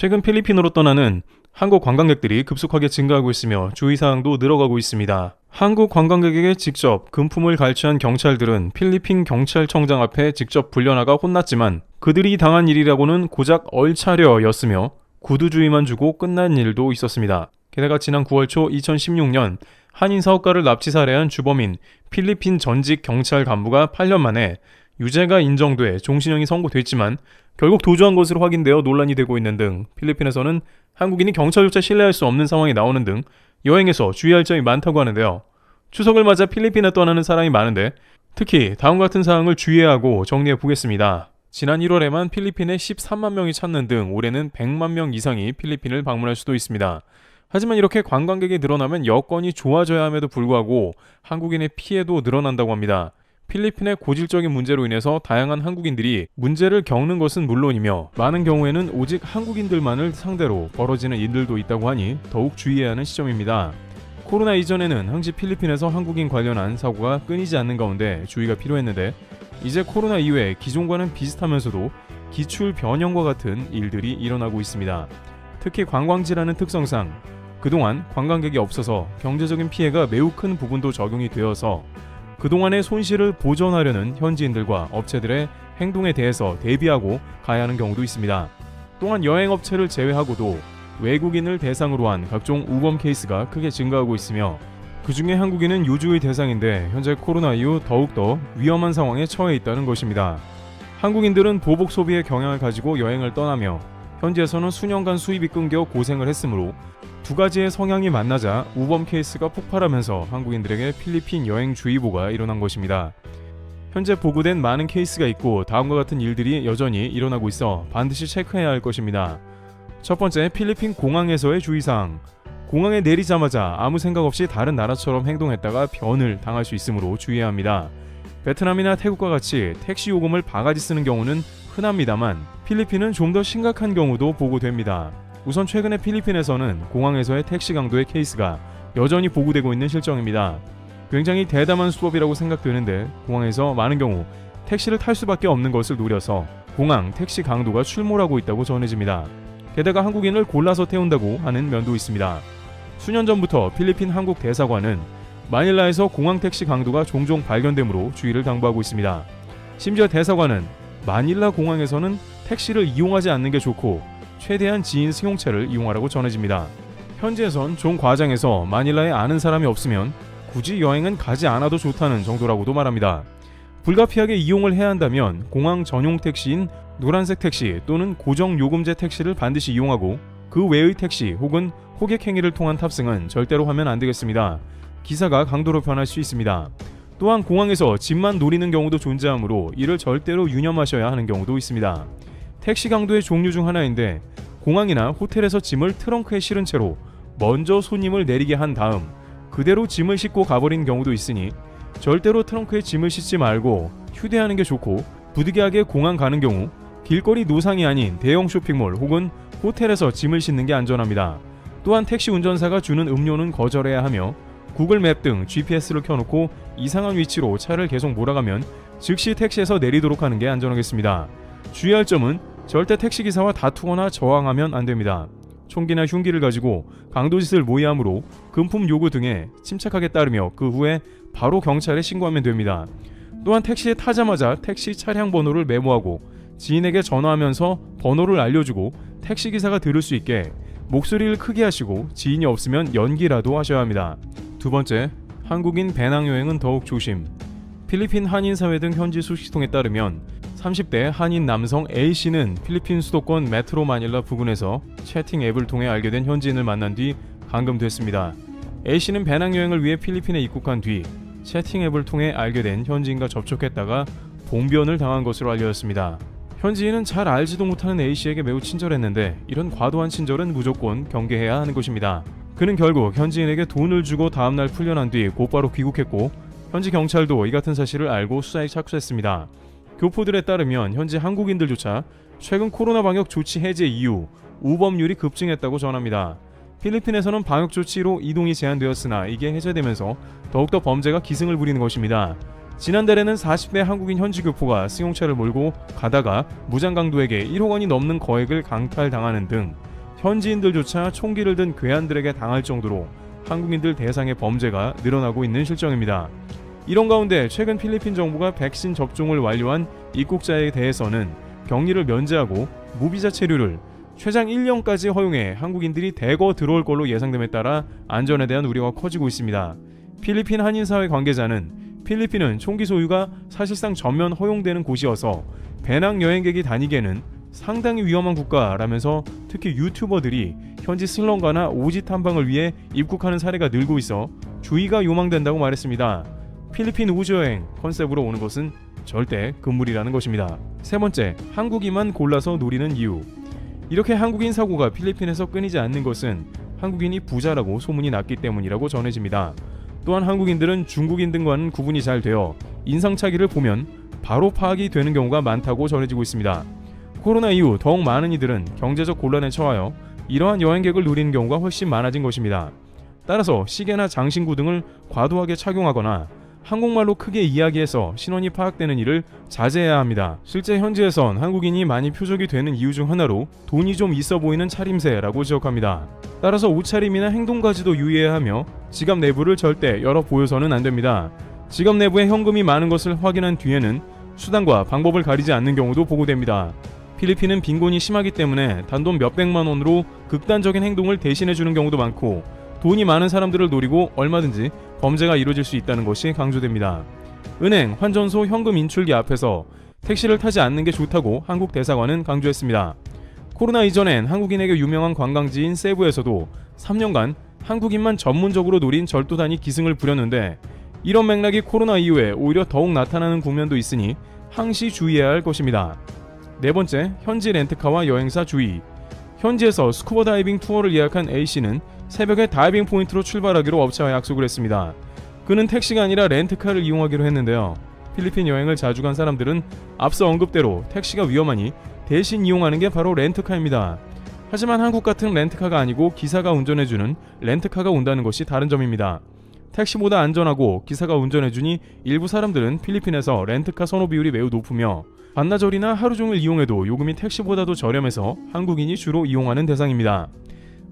최근 필리핀으로 떠나는 한국 관광객들이 급속하게 증가하고 있으며 주의사항도 늘어가고 있습니다. 한국 관광객에게 직접 금품을 갈취한 경찰들은 필리핀 경찰청장 앞에 직접 불려나가 혼났지만 그들이 당한 일이라고는 고작 얼차려였으며 구두주의만 주고 끝난 일도 있었습니다. 게다가 지난 9월 초 2016년 한인 사업가를 납치 살해한 주범인 필리핀 전직 경찰 간부가 8년 만에 유죄가 인정돼 종신형이 선고됐지만 결국 도주한 것으로 확인되어 논란이 되고 있는 등 필리핀에서는 한국인이 경찰조차 신뢰할 수 없는 상황이 나오는 등 여행에서 주의할 점이 많다고 하는데요. 추석을 맞아 필리핀에 떠나는 사람이 많은데 특히 다음 같은 사항을 주의해야 하고 정리해 보겠습니다. 지난 1월에만 필리핀에 13만 명이 찾는 등 올해는 100만 명 이상이 필리핀을 방문할 수도 있습니다. 하지만 이렇게 관광객이 늘어나면 여건이 좋아져야 함에도 불구하고 한국인의 피해도 늘어난다고 합니다. 필리핀의 고질적인 문제로 인해서 다양한 한국인들이 문제를 겪는 것은 물론이며 많은 경우에는 오직 한국인들만을 상대로 벌어지는 일들도 있다고 하니 더욱 주의해야 하는 시점입니다. 코로나 이전에는 항시 필리핀에서 한국인 관련한 사고가 끊이지 않는 가운데 주의가 필요했는데 이제 코로나 이후에 기존과는 비슷하면서도 기출 변형과 같은 일들이 일어나고 있습니다. 특히 관광지라는 특성상 그동안 관광객이 없어서 경제적인 피해가 매우 큰 부분도 적용이 되어서 그동안의 손실을 보전하려는 현지인들과 업체들의 행동에 대해서 대비하고 가야 하는 경우도 있습니다. 또한 여행업체를 제외하고도 외국인을 대상으로 한 각종 우범 케이스가 크게 증가하고 있으며 그 중에 한국인은 요주의 대상인데 현재 코로나 이후 더욱더 위험한 상황에 처해 있다는 것입니다. 한국인들은 보복 소비의 경향을 가지고 여행을 떠나며 현지에서는 수년간 수입이 끊겨 고생을 했으므로 두 가지의 성향이 만나자 우범 케이스가 폭발하면서 한국인들에게 필리핀 여행 주의보가 일어난 것입니다. 현재 보고된 많은 케이스가 있고 다음과 같은 일들이 여전히 일어나고 있어 반드시 체크해야 할 것입니다. 첫 번째, 필리핀 공항에서의 주의사항. 공항에 내리자마자 아무 생각 없이 다른 나라처럼 행동했다가 변을 당할 수 있으므로 주의해야 합니다. 베트남이나 태국과 같이 택시 요금을 바가지 쓰는 경우는 흔합니다만 필리핀은 좀 더 심각한 경우도 보고됩니다. 우선 최근에 필리핀에서는 공항에서의 택시 강도의 케이스가 여전히 보고되고 있는 실정입니다. 굉장히 대담한 수법이라고 생각되는데 공항에서 많은 경우 택시를 탈 수밖에 없는 것을 노려서 공항 택시 강도가 출몰하고 있다고 전해집니다. 게다가 한국인을 골라서 태운다고 하는 면도 있습니다. 수년 전부터 필리핀 한국 대사관은 마닐라에서 공항 택시 강도가 종종 발견되므로 주의를 당부하고 있습니다. 심지어 대사관은 마닐라 공항에서는 택시를 이용하지 않는 게 좋고 최대한 지인 승용차를 이용하라고 전해집니다. 현지에선 종 과장에서 마닐라에 아는 사람이 없으면 굳이 여행은 가지 않아도 좋다는 정도라고도 말합니다. 불가피하게 이용을 해야 한다면 공항 전용 택시인 노란색 택시 또는 고정 요금제 택시를 반드시 이용하고 그 외의 택시 혹은 호객 행위를 통한 탑승은 절대로 하면 안 되겠습니다. 기사가 강도로 변할 수 있습니다. 또한 공항에서 짐만 노리는 경우도 존재하므로 이를 절대로 유념하셔야 하는 경우도 있습니다. 택시 강도의 종류 중 하나인데 공항이나 호텔에서 짐을 트렁크에 실은 채로 먼저 손님을 내리게 한 다음 그대로 짐을 싣고 가버린 경우도 있으니 절대로 트렁크에 짐을 싣지 말고 휴대하는 게 좋고 부득이하게 공항 가는 경우 길거리 노상이 아닌 대형 쇼핑몰 혹은 호텔에서 짐을 싣는 게 안전합니다. 또한 택시 운전사가 주는 음료는 거절해야 하며 구글 맵 등 GPS를 켜놓고 이상한 위치로 차를 계속 몰아가면 즉시 택시에서 내리도록 하는 게 안전하겠습니다. 주의할 점은 절대 택시기사와 다투거나 저항하면 안 됩니다. 총기나 흉기를 가지고 강도짓을 모의함으로 금품 요구 등에 침착하게 따르며 그 후에 바로 경찰에 신고하면 됩니다. 또한 택시에 타자마자 택시 차량 번호를 메모하고 지인에게 전화하면서 번호를 알려주고 택시기사가 들을 수 있게 목소리를 크게 하시고 지인이 없으면 연기라도 하셔야 합니다. 두 번째, 한국인 배낭 여행은 더욱 조심. 필리핀 한인 사회 등 현지 소식통에 따르면 30대 한인 남성 A씨는 필리핀 수도권 메트로 마닐라 부근에서 채팅 앱을 통해 알게 된 현지인을 만난 뒤 감금됐습니다. A씨는 배낭 여행을 위해 필리핀에 입국한 뒤 채팅 앱을 통해 알게 된 현지인과 접촉했다가 봉변을 당한 것으로 알려졌습니다. 현지인은 잘 알지도 못하는 A씨에게 매우 친절했는데 이런 과도한 친절은 무조건 경계해야 하는 것입니다. 그는 결국 현지인에게 돈을 주고 다음날 풀려난 뒤 곧바로 귀국했고 현지 경찰도 이 같은 사실을 알고 수사에 착수했습니다. 교포들에 따르면 현지 한국인들조차 최근 코로나 방역 조치 해제 이후 우범률이 급증했다고 전합니다. 필리핀에서는 방역 조치로 이동이 제한되었으나 이게 해제되면서 더욱더 범죄가 기승을 부리는 것입니다. 지난달에는 40대 한국인 현지 교포가 승용차를 몰고 가다가 무장강도에게 1억 원이 넘는 거액을 강탈당하는 등 현지인들조차 총기를 든 괴한들에게 당할 정도로 한국인들 대상의 범죄가 늘어나고 있는 실정입니다. 이런 가운데 최근 필리핀 정부가 백신 접종을 완료한 입국자에 대해서는 격리를 면제하고 무비자 체류를 최장 1년까지 허용해 한국인들이 대거 들어올 걸로 예상됨에 따라 안전에 대한 우려가 커지고 있습니다. 필리핀 한인사회 관계자는 필리핀은 총기 소유가 사실상 전면 허용되는 곳이어서 배낭 여행객이 다니기에는 상당히 위험한 국가라면서 특히 유튜버들이 현지 슬럼가나 오지 탐방을 위해 입국하는 사례가 늘고 있어 주의가 요망된다고 말했습니다. 필리핀 우주 여행 컨셉으로 오는 것은 절대 금물이라는 것입니다. 세 번째, 한국인만 골라서 노리는 이유. 이렇게 한국인 사고가 필리핀에서 끊이지 않는 것은 한국인이 부자라고 소문이 났기 때문이라고 전해집니다. 또한 한국인들은 중국인 등과는 구분이 잘 되어 인상차기를 보면 바로 파악이 되는 경우가 많다고 전해지고 있습니다. 코로나 이후 더욱 많은 이들은 경제적 곤란에 처하여 이러한 여행객을 노리는 경우가 훨씬 많아진 것입니다. 따라서 시계나 장신구 등을 과도하게 착용하거나 한국말로 크게 이야기해서 신원이 파악되는 일을 자제해야 합니다. 실제 현지에선 한국인이 많이 표적이 되는 이유 중 하나로 돈이 좀 있어 보이는 차림새라고 지적합니다. 따라서 옷차림이나 행동까지도 유의해야 하며 지갑 내부를 절대 열어 보여서는 안 됩니다. 지갑 내부에 현금이 많은 것을 확인한 뒤에는 수단과 방법을 가리지 않는 경우도 보고됩니다. 필리핀은 빈곤이 심하기 때문에 단돈 몇백만 원으로 극단적인 행동을 대신해 주는 경우도 많고 돈이 많은 사람들을 노리고 얼마든지 범죄가 이루어질 수 있다는 것이 강조됩니다. 은행, 환전소, 현금 인출기 앞에서 택시를 타지 않는 게 좋다고 한국 대사관은 강조했습니다. 코로나 이전엔 한국인에게 유명한 관광지인 세부에서도 3년간 한국인만 전문적으로 노린 절도단이 기승을 부렸는데 이런 맥락이 코로나 이후에 오히려 더욱 나타나는 국면도 있으니 항시 주의해야 할 것입니다. 네 번째, 현지 렌트카와 여행사 주의. 현지에서 스쿠버 다이빙 투어를 예약한 A씨는 새벽에 다이빙 포인트로 출발하기로 업체와 약속을 했습니다. 그는 택시가 아니라 렌트카를 이용하기로 했는데요. 필리핀 여행을 자주 간 사람들은 앞서 언급대로 택시가 위험하니 대신 이용하는 게 바로 렌트카입니다. 하지만 한국 같은 렌트카가 아니고 기사가 운전해주는 렌트카가 온다는 것이 다른 점입니다. 택시보다 안전하고 기사가 운전해주니 일부 사람들은 필리핀에서 렌트카 선호 비율이 매우 높으며 반나절이나 하루 종일 이용해도 요금이 택시보다도 저렴해서 한국인이 주로 이용하는 대상입니다.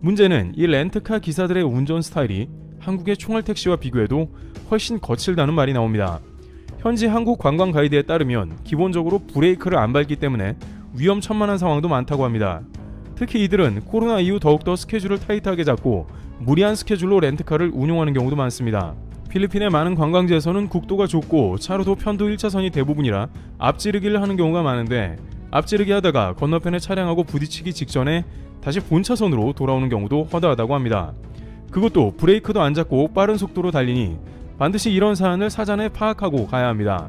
문제는 이 렌트카 기사들의 운전 스타일이 한국의 총알 택시와 비교해도 훨씬 거칠다는 말이 나옵니다. 현지 한국 관광 가이드에 따르면 기본적으로 브레이크를 안 밟기 때문에 위험천만한 상황도 많다고 합니다. 특히 이들은 코로나 이후 더욱더 스케줄을 타이트하게 잡고 무리한 스케줄로 렌트카를 운용하는 경우도 많습니다. 필리핀의 많은 관광지에서는 국도가 좁고 차로도 편도 1차선이 대부분이라 앞지르기를 하는 경우가 많은데 앞지르기 하다가 건너편에 차량하고 부딪히기 직전에 다시 본차선으로 돌아오는 경우도 허다하다고 합니다. 그것도 브레이크도 안 잡고 빠른 속도로 달리니 반드시 이런 사안을 사전에 파악하고 가야 합니다.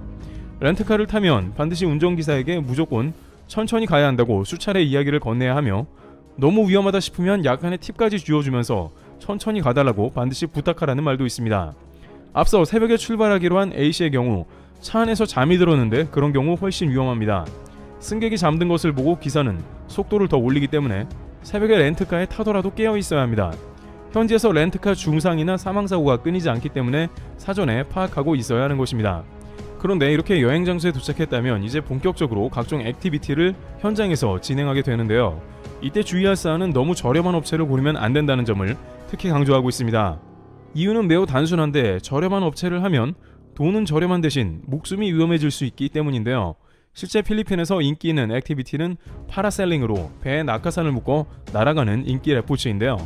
렌트카를 타면 반드시 운전기사에게 무조건 천천히 가야 한다고 수차례 이야기를 건네야 하며 너무 위험하다 싶으면 약간의 팁까지 쥐어주면서 천천히 가달라고 반드시 부탁하라는 말도 있습니다. 앞서 새벽에 출발하기로 한 A씨의 경우 차 안에서 잠이 들었는데 그런 경우 훨씬 위험합니다. 승객이 잠든 것을 보고 기사는 속도를 더 올리기 때문에 새벽에 렌트카에 타더라도 깨어 있어야 합니다. 현지에서 렌트카 중상이나 사망 사고가 끊이지 않기 때문에 사전에 파악하고 있어야 하는 것입니다. 그런데 이렇게 여행 장소에 도착했다면 이제 본격적으로 각종 액티비티를 현장에서 진행하게 되는데요. 이때 주의할 사안은 너무 저렴한 업체를 고르면 안 된다는 점을 특히 강조하고 있습니다. 이유는 매우 단순한데 저렴한 업체를 하면 돈은 저렴한 대신 목숨이 위험해질 수 있기 때문인데요. 실제 필리핀에서 인기 있는 액티비티는 파라셀링으로 배에 낙하산을 묶어 날아가는 인기 레포츠인데요.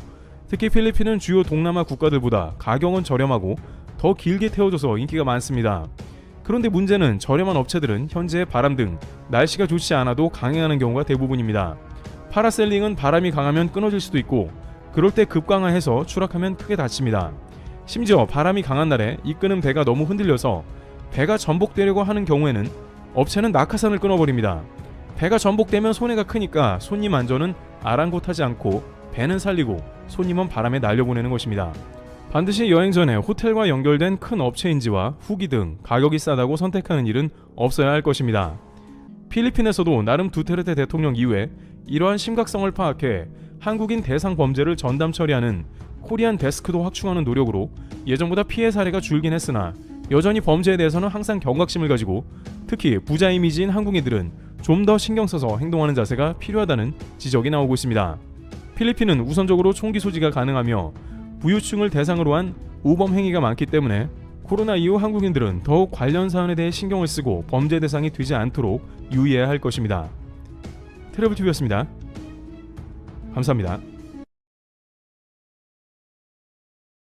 특히 필리핀은 주요 동남아 국가들보다 가격은 저렴하고 더 길게 태워져서 인기가 많습니다. 그런데 문제는 저렴한 업체들은 현재 바람 등 날씨가 좋지 않아도 강행하는 경우가 대부분입니다. 파라셀링은 바람이 강하면 끊어질 수도 있고 그럴 때 급강하해서 추락하면 크게 다칩니다. 심지어 바람이 강한 날에 이끄는 배가 너무 흔들려서 배가 전복되려고 하는 경우에는 업체는 낙하산을 끊어버립니다. 배가 전복되면 손해가 크니까 손님 안전은 아랑곳하지 않고 배는 살리고 손님은 바람에 날려보내는 것입니다. 반드시 여행 전에 호텔과 연결된 큰 업체인지와 후기 등 가격이 싸다고 선택하는 일은 없어야 할 것입니다. 필리핀에서도 나름 두테르테 대통령 이후에 이러한 심각성을 파악해 한국인 대상 범죄를 전담 처리하는 코리안 데스크도 확충하는 노력으로 예전보다 피해 사례가 줄긴 했으나 여전히 범죄에 대해서는 항상 경각심을 가지고 특히 부자 이미지인 한국인들은 좀 더 신경 써서 행동하는 자세가 필요하다는 지적이 나오고 있습니다. 필리핀은 우선적으로 총기 소지가 가능하며 부유층을 대상으로 한 우범 행위가 많기 때문에 코로나 이후 한국인들은 더욱 관련 사안에 대해 신경을 쓰고 범죄 대상이 되지 않도록 유의해야 할 것입니다. 트래블TV였습니다. 감사합니다.